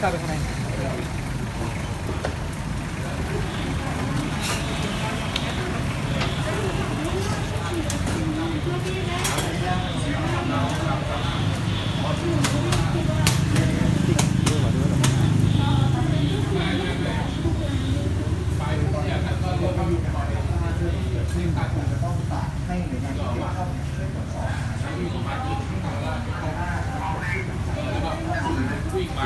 พี่ก้าวไปข้างในวิ่งมาเ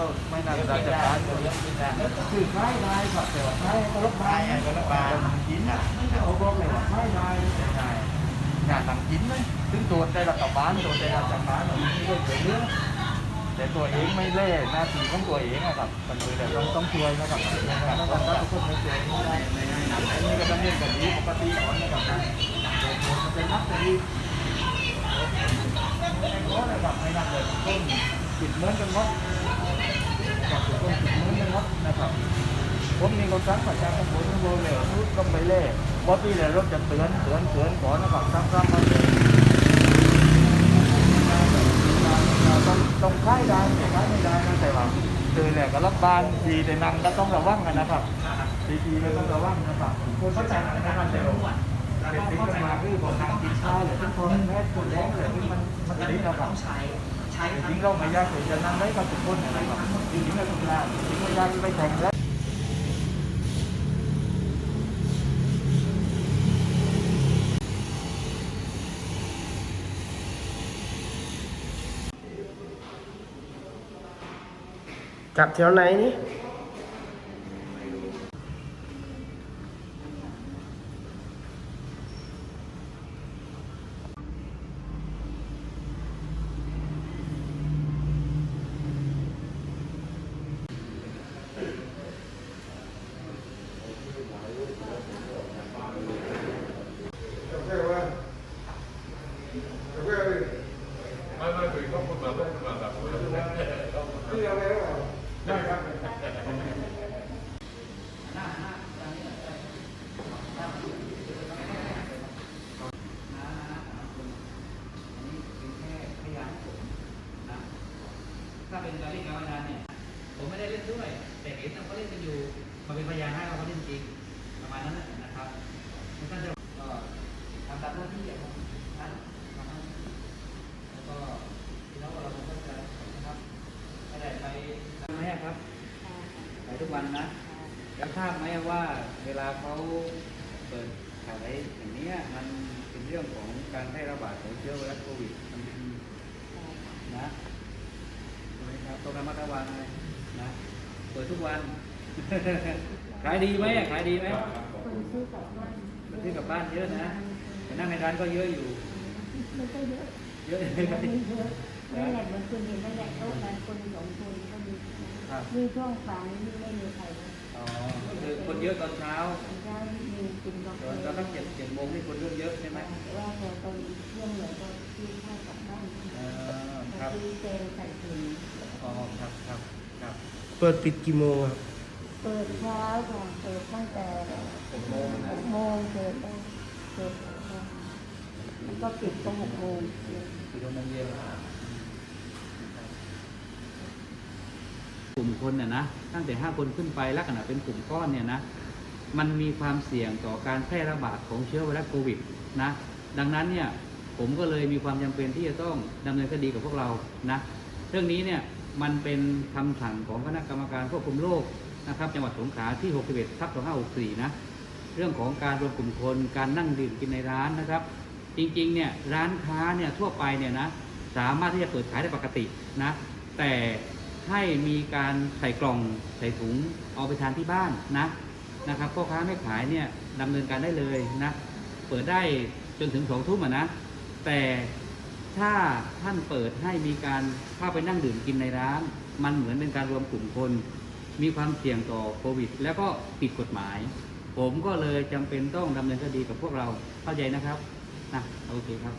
็ไม่น่าจะได้จัดการคือใช้ได้ครับแต่ว่าใช้ก็ลบได้ก็ลบได้กินอะเขาบอกเลยว่าใช้ได้ใช่งานทำกินเลยถึงตัวได้รัฐบาลตัวได้รัฐบาลเราไม่ได้เกิดเรื่องแต่ตัวเองไม่เล่หน้าที่ของตัวเองนะครับมันเลยแต่ต้องต้องช่วยนะครับนะครับต้องถ้าทุกคนไม่ช่วยไม่ได้อันนี้ก็ดำเนินคดีปกติก่อนนะครับมันเป็นนักคดีเพราะอะไรแบไม่นักเลยต้นปิดเหมือนกันหมด ผมมีรถทั้งประชาชนผมโบเลรุดต้องไปเล่เพราะปีแล้วรถจะเตือนเตือนเตือนก่อนนะครับซ้ำๆมาเลยต้องต้องค่ายได้ไม่ค่ายไม่ได้นะแต่ว่าเจอนแหละก็รับบานดีแต่นั่งก็ต้องระวังกันนะครับดีๆก็ต้องระวังนะครับคนเข้าใจนะครับแต่ว่าเป็นที่มาคือผมนั่งกินข้าวเลยทุกคนแม่คนแรกเลยที่มันมันดีนะครับใช้ใช้จริงเราไม่ยากเลยจะนั่งได้กับทุกคนนะครับจริงๆเราทุกอย่างจริงๆเราอยากไปแข่งแล้ว กลับแถวไหนนี่ ไม่ไม่ถึงต้องคุณมาต้องคุณมาแบบได้ครับ ถ้าเป็นการเล่นการพนันเนี่ย ผมไม่ได้เล่นด้วย แต่เห็นเขาเล่นกันอยู่มาเป็นพยานให้ว่าเขาเล่นจริง ประมาณนั้นนะครับท่านจะก็ทำตามหน้าที่อะครับนะแล้วก็พี่น้องเราก็จะนะครับไม่ได้ไปทำไหมครับไปทุกวันนะแล้วทราบไหมว่าเวลาเขาเปิดขายอย่างนี้มันเป็นเรื่องของการแพร่ระบาดของเชื้อไวรัสโควิดนเป็ นนะใช่ไหมครับต้องระมัดระวังเลยนะเปิดทุกวัน ขายดีไหมอะขายดีไหมคนซื้อกลับบ้านมันซื้อกลับบ้านเยอะนะแต่นั่งในร้านก็เยอะอยู่มันก็เยอะเยอะไม่เยอะไม่แหละมันคนเห็นนั่นแหละโต๊ะนั้นคนสองคนก็มีครับมีช่วงฝางนี่ไม่มีใครนะอ๋อก็คือคนเยอะตอนเช้าเช้ามีกินกาแฟตอนตอนตั้งเจ็ดเจ็ดโมงนี่คนเริ่มเยอะใช่ไหมแต่ว่าพอตอนเที่ยงเหลือก็ซื้อข้าวกลับบ้านเออครับซื้อแกงใส่ถุง อ๋อครับครับครับเปิดปิดกี่โมงครับเปิดเช้าค่ะเปิดตั้งแต่หกโมงหกโมงเปิดได้เปิดแล้วก็ปิดก็หกโมงสี่โมงเย็นกลุ่มคนเนี่ยนะตั้งแต่ห้าคนขึ้นไปลักษณะเป็นกลุ่มก้อนเนี่ยนะมันมีความเสี่ยงต่อการแพร่ระบาดของเชื้อไวรัสโควิดนะดังนั้นเนี่ยผมก็เลยมีความจำเป็นที่จะต้องดำเนินคดีกับพวกเรานะเรื่องนี้เนี่ย มันเป็นคำสั่งของคณะกรรมการควบคุมโรคนะครับจังหวัดสงขลาที่ 61ทับ2564 นะ เรื่องของการรวมกลุ่มคนการนั่งดื่มกินในร้านนะครับ จริงๆเนี่ยร้านค้าเนี่ยทั่วไปเนี่ยนะสามารถที่จะเปิดขายได้ปกตินะแต่ให้มีการใส่กล่องใส่ถุงเอาไปทานที่บ้านนะนะครับพ่อค้าแม่ขายเนี่ยดำเนินการได้เลยนะเปิดได้จนถึงสองทุ่มะนะแต่ ถ้าท่านเปิดให้มีการเข้าไปนั่งดื่มกินในร้าน มันเหมือนเป็นการรวมกลุ่มคน มีความเสี่ยงต่อโควิด แล้วก็ผิดกฎหมาย ผมก็เลยจำเป็นต้องดำเนินคดีกับพวกเราเข้าใจนะครับนะโอเคครับ